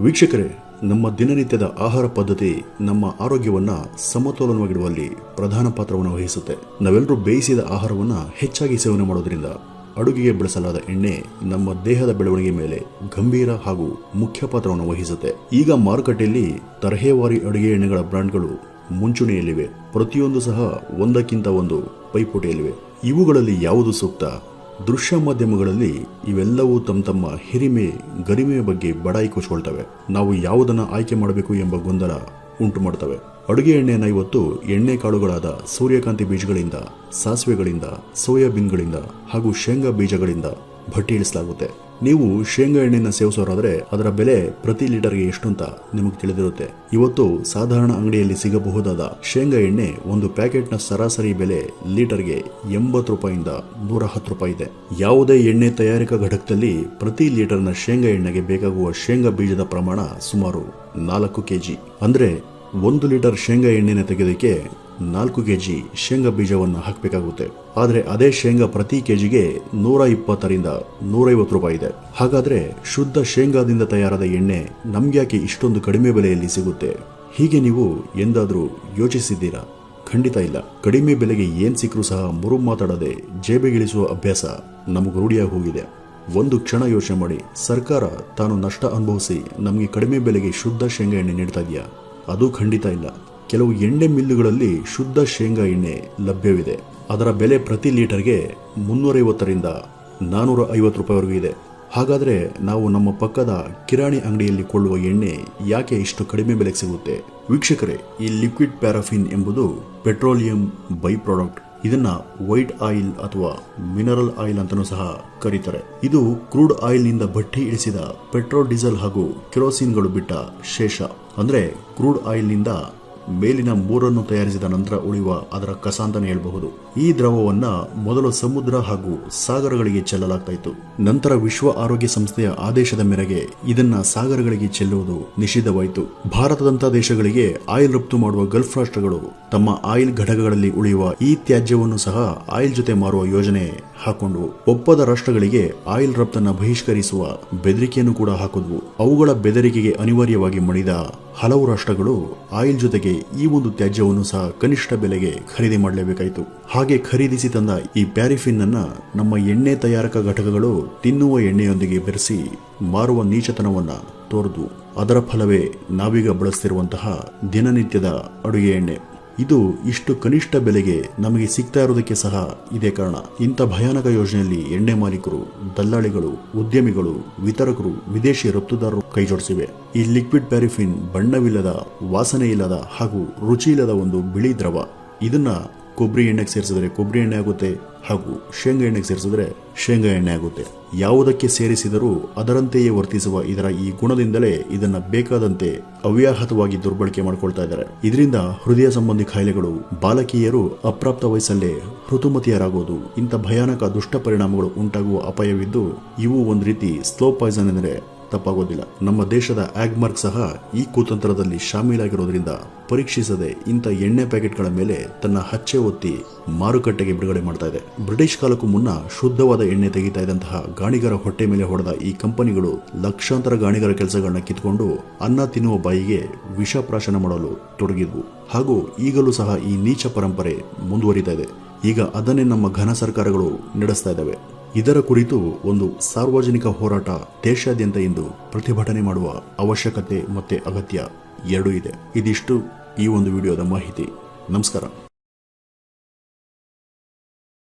ವೀಕ್ಷಕರೇ, ನಮ್ಮ ದಿನನಿತ್ಯದ ಆಹಾರ ಪದ್ಧತಿ ನಮ್ಮ ಆರೋಗ್ಯವನ್ನ ಸಮತೋಲನವಾಗಿಡುವಲ್ಲಿ ಪ್ರಧಾನ ಪಾತ್ರವನ್ನು ವಹಿಸುತ್ತೆ. ನಾವೆಲ್ಲರೂ ಬೇಯಿಸಿದ ಆಹಾರವನ್ನ ಹೆಚ್ಚಾಗಿ ಸೇವನೆ ಮಾಡೋದ್ರಿಂದ ಅಡುಗೆಗೆ ಬಳಸಲಾದ ಎಣ್ಣೆ ನಮ್ಮ ದೇಹದ ಬೆಳವಣಿಗೆ ಮೇಲೆ ಗಂಭೀರ ಹಾಗೂ ಮುಖ್ಯ ಪಾತ್ರವನ್ನು ವಹಿಸುತ್ತೆ. ಈಗ ಮಾರುಕಟ್ಟೆಯಲ್ಲಿ ತರಹೇವಾರಿ ಅಡುಗೆ ಎಣ್ಣೆಗಳ ಬ್ರಾಂಡ್ಗಳು ಮುಂಚೂಣಿಯಲ್ಲಿವೆ. ಪ್ರತಿಯೊಂದು ಸಹ ಒಂದಕ್ಕಿಂತ ಒಂದು ಪೈಪೋಟಿಯಲ್ಲಿವೆ. ಇವುಗಳಲ್ಲಿ ಯಾವುದು ಸೂಕ್ತ? ದೃಶ್ಯ ಮಾಧ್ಯಮಗಳಲ್ಲಿ ಇವೆಲ್ಲವೂ ತಮ್ಮ ತಮ್ಮ ಹಿರಿಮೆ ಗರಿಮೆಯ ಬಗ್ಗೆ ಬಡಾಯಿ ಕೊಚ್ಕೊಳ್ತವೆ ನಾವು ಯಾವುದನ್ನು ಆಯ್ಕೆ ಮಾಡಬೇಕು ಎಂಬ ಗೊಂದಲ ಉಂಟು ಮಾಡ್ತವೆ. ಅಡುಗೆ ಎಣ್ಣೆಯನ್ನು ಇವತ್ತು ಎಣ್ಣೆ ಕಾಳುಗಳಾದ ಸೂರ್ಯಕಾಂತಿ ಬೀಜಗಳಿಂದ, ಸಾಸಿವೆಗಳಿಂದ, ಸೋಯಾಬೀನ್ಗಳಿಂದ ಹಾಗೂ ಶೇಂಗಾ ಬೀಜಗಳಿಂದ ಭಟ್ಟಿ ಇಳಿಸಲಾಗುತ್ತೆ. ನೀವು ಶೇಂಗಾ ಎಣ್ಣೆಯನ್ನು ಸೇವಿಸೋರಾದರೆ ಅದರ ಬೆಲೆ ಪ್ರತಿ ಲೀಟರ್ಗೆ ಎಷ್ಟು ಅಂತ ನಿಮಗೆ ತಿಳಿದಿರುತ್ತೆ. ಇವತ್ತು ಸಾಧಾರಣ ಅಂಗಡಿಯಲ್ಲಿ ಸಿಗಬಹುದಾದ ಶೇಂಗಾ ಎಣ್ಣೆ ಒಂದು ಪ್ಯಾಕೆಟ್ನ ಸರಾಸರಿ ಬೆಲೆ ಲೀಟರ್ಗೆ ಎಂಬತ್ತು ರೂಪಾಯಿಂದ ನೂರ ಹತ್ತು ರೂಪಾಯಿ ಇದೆ. ಯಾವುದೇ ಎಣ್ಣೆ ತಯಾರಿಕಾ ಘಟಕದಲ್ಲಿ ಪ್ರತಿ ಲೀಟರ್ನ ಶೇಂಗಾ ಎಣ್ಣೆಗೆ ಬೇಕಾಗುವ ಶೇಂಗಾ ಬೀಜದ ಪ್ರಮಾಣ ಸುಮಾರು ನಾಲ್ಕು ಕೆಜಿ. ಅಂದ್ರೆ ಒಂದು ಲೀಟರ್ ಶೇಂಗಾ ಎಣ್ಣೆನ ತೆಗೆಯೋದಕ್ಕೆ ನಾಲ್ಕು ಕೆಜಿ ಶೇಂಗಾ ಬೀಜವನ್ನು ಹಾಕಬೇಕಾಗುತ್ತೆ. ಆದರೆ ಅದೇ ಶೇಂಗಾ ಪ್ರತಿ ಕೆಜಿಗೆ ನೂರ ಇಪ್ಪತ್ತರಿಂದ ನೂರೈವತ್ತು ರೂಪಾಯಿ ಇದೆ. ಹಾಗಾದ್ರೆ ಶುದ್ಧ ಶೇಂಗಾದಿಂದ ತಯಾರಾದ ಎಣ್ಣೆ ನಮ್ಗ್ಯಾಕೆ ಇಷ್ಟೊಂದು ಕಡಿಮೆ ಬೆಲೆಯಲ್ಲಿ ಸಿಗುತ್ತೆ? ಹೀಗೆ ನೀವು ಎಂದಾದರೂ ಯೋಚಿಸಿದ್ದೀರಾ? ಖಂಡಿತ ಇಲ್ಲ. ಕಡಿಮೆ ಬೆಲೆಗೆ ಏನ್ ಸಿಕ್ಕರೂ ಸಹ ಮುರು ಮಾತಾಡದೆ ಜೇಬೆಗಿಳಿಸುವ ಅಭ್ಯಾಸ ನಮಗೆ ರೂಢಿಯಾಗಿ ಹೋಗಿದೆ. ಒಂದು ಕ್ಷಣ ಯೋಚನೆ ಮಾಡಿ, ಸರ್ಕಾರ ತಾನು ನಷ್ಟ ಅನುಭವಿಸಿ ನಮಗೆ ಕಡಿಮೆ ಬೆಲೆಗೆ ಶುದ್ಧ ಶೇಂಗಾ ಎಣ್ಣೆ ನೀಡ್ತಾ ಇದೆಯಾ? ಅದು ಖಂಡಿತ ಇಲ್ಲ. ಕೆಲವು ಎಣ್ಣೆ ಮಿಲ್ಲುಗಳಲ್ಲಿ ಶುದ್ಧ ಶೇಂಗಾ ಎಣ್ಣೆ ಲಭ್ಯವಿದೆ. ಅದರ ಬೆಲೆ ಪ್ರತಿ ಲೀಟರ್ಗೆ ಮುನ್ನೂರೈವತ್ತರಿಂದ ನಾನೂರ ಐವತ್ತು ರೂಪಾಯಿವರೆಗೂ ಇದೆ. ಹಾಗಾದರೆ ನಾವು ನಮ್ಮ ಪಕ್ಕದ ಕಿರಾಣಿ ಅಂಗಡಿಯಲ್ಲಿ ಕೊಳ್ಳುವ ಎಣ್ಣೆ ಯಾಕೆ ಇಷ್ಟು ಕಡಿಮೆ ಬೆಲೆಗೆ ಸಿಗುತ್ತೆ? ವೀಕ್ಷಕರೇ, ಈ ಲಿಕ್ವಿಡ್ ಪ್ಯಾರಾಫಿನ್ ಎಂಬುದು ಪೆಟ್ರೋಲಿಯಂ ಬೈ ಪ್ರಾಡಕ್ಟ್ ಇದನ್ನ ವೈಟ್ ಆಯಿಲ್ ಅಥವಾ ಮಿನರಲ್ ಆಯಿಲ್ ಅಂತಲೂ ಸಹ ಕರೀತಾರೆ. ಇದು ಕ್ರೂಡ್ ಆಯಿಲ್ನಿಂದ ಭಟ್ಟಿ ಇಳಿಸಿದ ಪೆಟ್ರೋಲ್ ಡೀಸೆಲ್ ಹಾಗೂ ಕೆರೋಸಿನ್ಗಳು ಬಿಟ್ಟ ಶೇಷ. ಅಂದ್ರೆ ಕ್ರೂಡ್ ಆಯಿಲ್ನಿಂದ ಮೇಲಿನ ಮೂರನ್ನು ತಯಾರಿಸಿದ ನಂತರ ಉಳಿಯುವ ಅದರ ಕಸ ಅಂತಾನೆ ಹೇಳಬಹುದು. ಈ ದ್ರವವನ್ನ ಮೊದಲು ಸಮುದ್ರ ಹಾಗೂ ಸಾಗರಗಳಿಗೆ ಚೆಲ್ಲಲಾಗ್ತಾ ನಂತರ ವಿಶ್ವ ಆರೋಗ್ಯ ಸಂಸ್ಥೆಯ ಆದೇಶದ ಮೇರೆಗೆ ಇದನ್ನ ಸಾಗರಗಳಿಗೆ ಚೆಲ್ಲುವುದು ನಿಷಿದ್ಧವಾಯಿತು. ಭಾರತದಂತ ದೇಶಗಳಿಗೆ ಆಯಿಲ್ ರಫ್ತು ಮಾಡುವ ಗಲ್ಫ್ ರಾಷ್ಟ್ರಗಳು ತಮ್ಮ ಆಯಿಲ್ ಘಟಕಗಳಲ್ಲಿ ಉಳಿಯುವ ಈ ತ್ಯಾಜ್ಯವನ್ನು ಸಹ ಆಯಿಲ್ ಜೊತೆ ಮಾರುವ ಯೋಜನೆ ಹಾಕೊಂಡು ಒಪ್ಪದ ರಾಷ್ಟ್ರಗಳಿಗೆ ಆಯಿಲ್ ರಫ್ತನ್ನ ಬಹಿಷ್ಕರಿಸುವ ಬೆದರಿಕೆಯನ್ನು ಕೂಡ ಹಾಕಿದ್ವು. ಅವುಗಳ ಬೆದರಿಕೆಗೆ ಅನಿವಾರ್ಯವಾಗಿ ಮಣಿದ ಹಲವು ರಾಷ್ಟ್ರಗಳು ಆಯಿಲ್ ಜೊತೆಗೆ ಈ ಒಂದು ತ್ಯಾಜ್ಯವನ್ನು ಸಹ ಕನಿಷ್ಠ ಬೆಲೆಗೆ ಖರೀದಿ ಮಾಡಲೇಬೇಕಾಯಿತು. ಹಾಗೆ ಖರೀದಿಸಿ ತಂದ ಈ ಪ್ಯಾರಿಫಿನ್ ಅನ್ನ ನಮ್ಮ ಎಣ್ಣೆ ತಯಾರಕ ಘಟಕಗಳು ತಿನ್ನುವ ಎಣ್ಣೆಯೊಂದಿಗೆ ಬೆರೆಸಿ ಮಾರುವ ನೀಚತನವನ್ನ ತೋರ್ದು. ಅದರ ಫಲವೇ ನಾವೀಗ ಬಳಸ್ತಿರುವಂತಹ ದಿನನಿತ್ಯದ ಅಡುಗೆ ಎಣ್ಣೆ. ಇದು ಇಷ್ಟು ಕನಿಷ್ಠ ಬೆಲೆಗೆ ನಮಗೆ ಸಿಗ್ತಾ ಇರೋದಕ್ಕೆ ಸಹ ಇದೇ ಕಾರಣ. ಇಂಥ ಭಯಾನಕ ಯೋಜನೆಯಲ್ಲಿ ಎಣ್ಣೆ ಮಾಲೀಕರು, ದಲ್ಲಾಳಿಗಳು, ಉದ್ಯಮಿಗಳು, ವಿತರಕರು, ವಿದೇಶಿ ರಫ್ತುದಾರರು ಕೈಜೋಡಿಸಿವೆ ಈ ಲಿಕ್ವಿಡ್ ಪ್ಯಾರಿಫಿನ್ ಬಣ್ಣವಿಲ್ಲದ, ವಾಸನೆ ಇಲ್ಲದ ಹಾಗೂ ರುಚಿ ಇಲ್ಲದ ಒಂದು ಬಿಳಿ ದ್ರವ. ಇದನ್ನ ಕೊಬ್ಬರಿ ಎಣ್ಣೆಗೆ ಸೇರಿಸಿದ್ರೆ ಕೊಬ್ಬರಿ ಎಣ್ಣೆ ಆಗುತ್ತೆ ಹಾಗೂ ಶೇಂಗಾ ಎಣ್ಣೆಗೆ ಸೇರಿಸಿದ್ರೆ ಶೇಂಗಾ ಎಣ್ಣೆ ಆಗುತ್ತೆ. ಯಾವುದಕ್ಕೆ ಸೇರಿಸಿದರೂ ಅದರಂತೆಯೇ ವರ್ತಿಸುವ ಇದರ ಈ ಗುಣದಿಂದಲೇ ಇದನ್ನ ಬೇಕಾದಂತೆ ಅವ್ಯಾಹತವಾಗಿ ದುರ್ಬಳಕೆ ಮಾಡ್ಕೊಳ್ತಾ ಇದ್ದಾರೆ. ಇದರಿಂದ ಹೃದಯ ಸಂಬಂಧಿ ಕಾಯಿಲೆಗಳು ಬಾಲಕಿಯರು ಅಪ್ರಾಪ್ತ ವಯಸ್ಸಲ್ಲೇ ಋತುಮತಿಯರಾಗುವುದು ಇಂಥ ಭಯಾನಕ ದುಷ್ಟ ಪರಿಣಾಮಗಳು ಉಂಟಾಗುವ ಅಪಾಯವಿದ್ದು ಇವು ಒಂದು ರೀತಿ ಸ್ಲೋ ಪಾಯ್ಸನ್ ಎಂದರೆ ತಪ್ಪಾಗೋದಿಲ್ಲ. ನಮ್ಮ ದೇಶದ ಆಗ್ಮಾರ್ಕ್ ಸಹ ಈ ಕುತಂತ್ರದಲ್ಲಿ ಶಾಮೀಲಾಗಿರೋದ್ರಿಂದ ಪರೀಕ್ಷಿಸದೆ ಇಂಥ ಎಣ್ಣೆ ಪ್ಯಾಕೆಟ್ಗಳ ಮೇಲೆ ತನ್ನ ಹಚ್ಚೆ ಒತ್ತಿ ಮಾರುಕಟ್ಟೆಗೆ ಬಿಡುಗಡೆ ಮಾಡ್ತಾ ಇದೆ. ಬ್ರಿಟಿಷ್ ಕಾಲಕ್ಕೂ ಮುನ್ನ ಶುದ್ಧವಾದ ಎಣ್ಣೆ ತೆಗಿತಾ ಇದ್ದಂತಹ ಗಾಣಿಗರ ಹೊಟ್ಟೆ ಮೇಲೆ ಹೊಡೆದ ಈ ಕಂಪನಿಗಳು ಲಕ್ಷಾಂತರ ಗಾಣಿಗರ ಕೆಲಸಗಳನ್ನ ಕಿತ್ಕೊಂಡು ಅನ್ನ ತಿನ್ನುವ ಬಾಯಿಗೆ ವಿಷಪ್ರಾಶನ ಮಾಡಲು ತೊಡಗಿದ್ವು. ಹಾಗೂ ಈಗಲೂ ಸಹ ಈ ನೀಚ ಪರಂಪರೆ ಮುಂದುವರಿತಾ ಇದೆ. ಈಗ ಅದನ್ನೇ ನಮ್ಮ ಘನ ಸರ್ಕಾರಗಳು ನಡೆಸ್ತಾ ಇದ್ದಾವೆ. ಇದರ ಕುರಿತು ಒಂದು ಸಾರ್ವಜನಿಕ ಹೋರಾಟ ದೇಶಾದ್ಯಂತ ಇಂದು ಪ್ರತಿಭಟನೆ ಮಾಡುವ ಅವಶ್ಯಕತೆ ಮತ್ತೆ ಅಗತ್ಯ ಎರಡೂ ಇದೆ. ಇದಿಷ್ಟು ಈ ಒಂದು ವಿಡಿಯೋದ ಮಾಹಿತಿ. ನಮಸ್ಕಾರ.